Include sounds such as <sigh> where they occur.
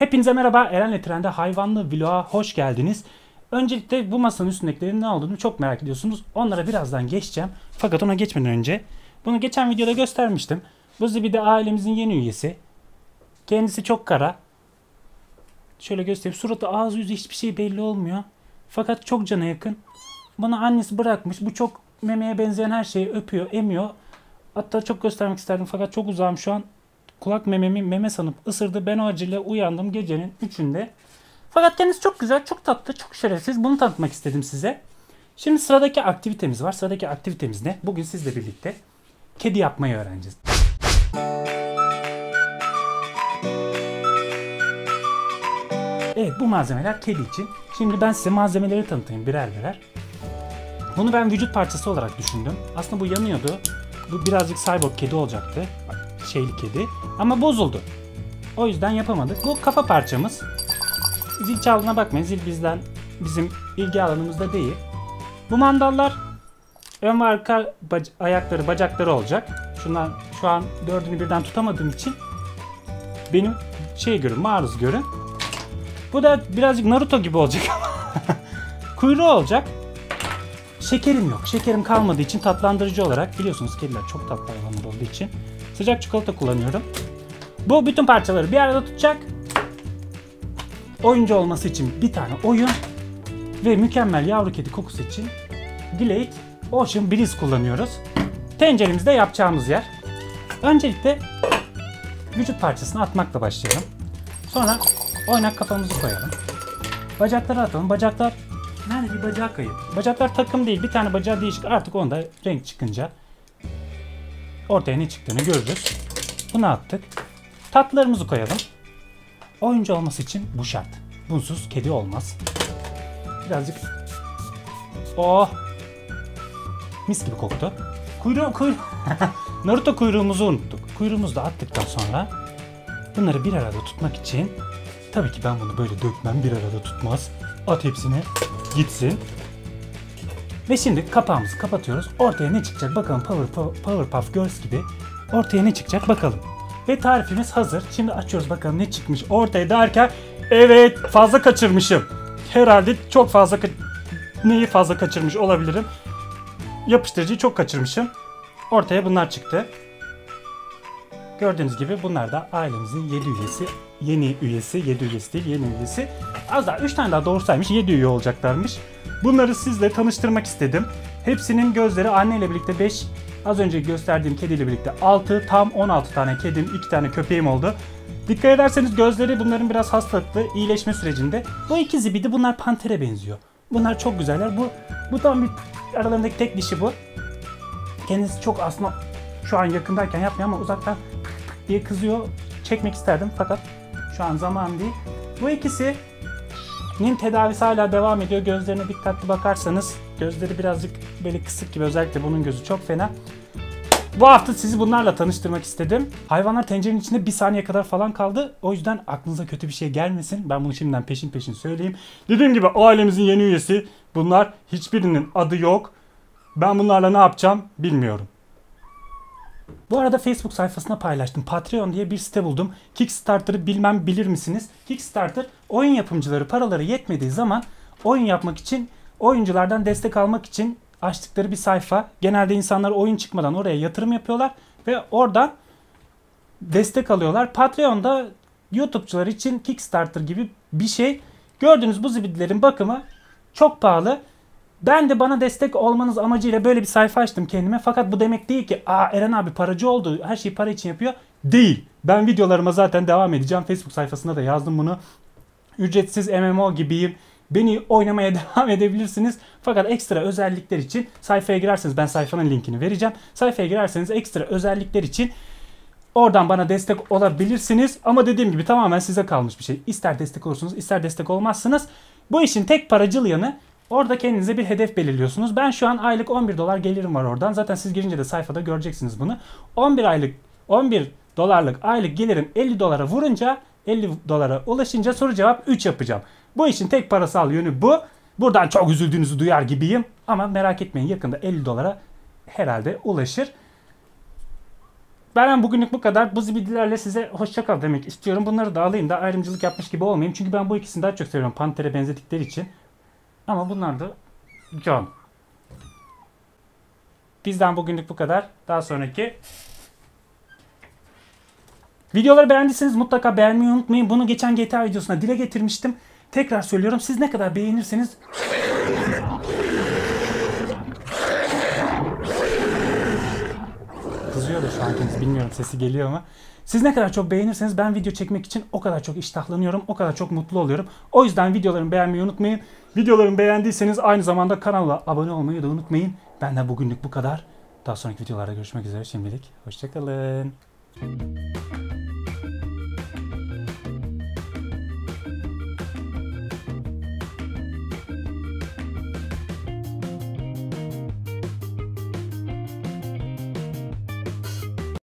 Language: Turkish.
Hepinize merhaba. Eren'le Trende hayvanlı vloga hoş geldiniz. Öncelikle bu masanın üstündekilerin ne olduğunu çok merak ediyorsunuz. Onlara birazdan geçeceğim. Fakat ona geçmeden önce bunu geçen videoda göstermiştim. Bu Zibi de ailemizin yeni üyesi. Kendisi çok kara. Şöyle göstereyim. Suratı, ağzı, yüzü hiçbir şey belli olmuyor. Fakat çok cana yakın. Bana annesi bırakmış. Bu çok memeye benzeyen her şeyi öpüyor, emiyor. Hatta çok göstermek isterdim fakat çok uzağım şu an. Kulak mememi meme sanıp ısırdı. Ben o acıyla uyandım gecenin 3'ünde. Fakat kendisi çok güzel, çok tatlı, çok şerefsiz. Bunu tanıtmak istedim size. Şimdi sıradaki aktivitemiz var. Sıradaki aktivitemiz ne? Bugün sizle birlikte kedi yapmayı öğreneceğiz. Evet bu malzemeler kedi için. Şimdi ben size malzemeleri tanıtayım birer birer. Bunu ben vücut parçası olarak düşündüm. Aslında bu yanıyordu. Bu birazcık cyborg kedi olacaktı. Şeyli kedi. Ama bozuldu. O yüzden yapamadık. Bu kafa parçamız. Zil çaldığına bakmayın. Zil bizden bizim ilgi alanımızda değil. Bu mandallar ön ve arka bac- ayakları, bacakları olacak. Şundan şu an dördünü birden tutamadığım için benim şey görün, maruz görün. Bu da birazcık Naruto gibi olacak <laughs> Kuyruğu olacak. Şekerim yok. Şekerim kalmadığı için tatlandırıcı olarak biliyorsunuz kediler çok tatlı hayvanlar olduğu için sıcak çikolata kullanıyorum. Bu bütün parçaları bir arada tutacak. Oyuncu olması için bir tane oyun ve mükemmel yavru kedi kokusu için Glade Ocean Breeze kullanıyoruz. Tenceremizde yapacağımız yer. Öncelikle vücut parçasını atmakla başlayalım. Sonra oynak kafamızı koyalım. Bacakları atalım. Bacaklar Nerede bir bacağı kayıp. Bacaklar takım değil. Bir tane bacağı değişik. Artık onda renk çıkınca ortaya ne çıktığını görürüz. Bunu attık. Tatlılarımızı koyalım. Oyuncu olması için bu şart. Bunsuz kedi olmaz. Birazcık Oh! Mis gibi koktu. Kuyruğu, kuyruğu. <laughs> Naruto kuyruğumuzu unuttuk. Kuyruğumuzu da attıktan sonra bunları bir arada tutmak için tabii ki ben bunu böyle dökmem bir arada tutmaz. At hepsini gitsin. Ve şimdi kapağımızı kapatıyoruz. Ortaya ne çıkacak bakalım Power, Powerpuff Girls gibi. Ortaya ne çıkacak bakalım. Ve tarifimiz hazır. Şimdi açıyoruz bakalım ne çıkmış ortaya derken evet fazla kaçırmışım. Herhalde çok fazla neyi fazla kaçırmış olabilirim. Yapıştırıcıyı çok kaçırmışım. Ortaya bunlar çıktı. Gördüğünüz gibi bunlar da ailemizin 7 üyesi. Yeni üyesi, 7 üyesi değil, yeni üyesi. Az daha 3 tane daha doğursaymış 7 üye olacaklarmış. Bunları sizle tanıştırmak istedim. Hepsinin gözleri anneyle birlikte 5, az önce gösterdiğim kediyle birlikte 6, tam 16 tane kedim, 2 tane köpeğim oldu. Dikkat ederseniz gözleri bunların biraz hastalıklı, iyileşme sürecinde. Bu iki zibidi bunlar pantere benziyor. Bunlar çok güzeller. Bu bu tam bir aralarındaki tek dişi bu. Kendisi çok aslında şu an yakındayken yapmıyor ama uzaktan diye kızıyor. Çekmek isterdim fakat şu an zaman değil. Bu ikisinin tedavisi hala devam ediyor. Gözlerine dikkatli bakarsanız gözleri birazcık böyle kısık gibi özellikle bunun gözü çok fena. Bu hafta sizi bunlarla tanıştırmak istedim. Hayvanlar tencerenin içinde bir saniye kadar falan kaldı. O yüzden aklınıza kötü bir şey gelmesin. Ben bunu şimdiden peşin peşin söyleyeyim. Dediğim gibi ailemizin yeni üyesi. Bunlar hiçbirinin adı yok. Ben bunlarla ne yapacağım bilmiyorum. Bu arada Facebook sayfasına paylaştım. Patreon diye bir site buldum. Kickstarter'ı bilmem bilir misiniz? Kickstarter oyun yapımcıları paraları yetmediği zaman oyun yapmak için oyunculardan destek almak için açtıkları bir sayfa. Genelde insanlar oyun çıkmadan oraya yatırım yapıyorlar ve oradan destek alıyorlar. Patreon'da YouTube'cular için Kickstarter gibi bir şey. Gördüğünüz bu zibidilerin bakımı çok pahalı. Ben de bana destek olmanız amacıyla böyle bir sayfa açtım kendime. Fakat bu demek değil ki Aa, Eren abi paracı oldu. Her şeyi para için yapıyor. Değil. Ben videolarıma zaten devam edeceğim. Facebook sayfasında da yazdım bunu. Ücretsiz MMO gibiyim. Beni oynamaya <laughs> devam edebilirsiniz. Fakat ekstra özellikler için sayfaya girerseniz ben sayfanın linkini vereceğim. Sayfaya girerseniz ekstra özellikler için oradan bana destek olabilirsiniz. Ama dediğim gibi tamamen size kalmış bir şey. İster destek olursunuz ister destek olmazsınız. Bu işin tek paracıl yanı Orada kendinize bir hedef belirliyorsunuz. Ben şu an aylık 11 dolar gelirim var oradan. Zaten siz girince de sayfada göreceksiniz bunu. 11 aylık 11 dolarlık aylık gelirim 50 dolara vurunca 50 dolara ulaşınca soru cevap 3 yapacağım. Bu işin tek parasal yönü bu. Buradan çok üzüldüğünüzü duyar gibiyim. Ama merak etmeyin yakında 50 dolara herhalde ulaşır. Ben bugünlük bu kadar. Bu zibidilerle size hoşça kal demek istiyorum. Bunları da alayım da ayrımcılık yapmış gibi olmayayım. Çünkü ben bu ikisini daha çok seviyorum Panter'e benzedikleri için. Ama bunlar da John. Bizden bugünlük bu kadar. Daha sonraki Videoları beğendiyseniz mutlaka beğenmeyi unutmayın. Bunu geçen GTA videosuna dile getirmiştim. Tekrar söylüyorum. Siz ne kadar beğenirseniz Da şu an kendisi bilmiyorum sesi geliyor ama. Siz ne kadar çok beğenirseniz ben video çekmek için o kadar çok iştahlanıyorum. O kadar çok mutlu oluyorum. O yüzden videolarımı beğenmeyi unutmayın. Videolarımı beğendiyseniz aynı zamanda kanala abone olmayı da unutmayın. Benden bugünlük bu kadar. Daha sonraki videolarda görüşmek üzere şimdilik. Hoşçakalın.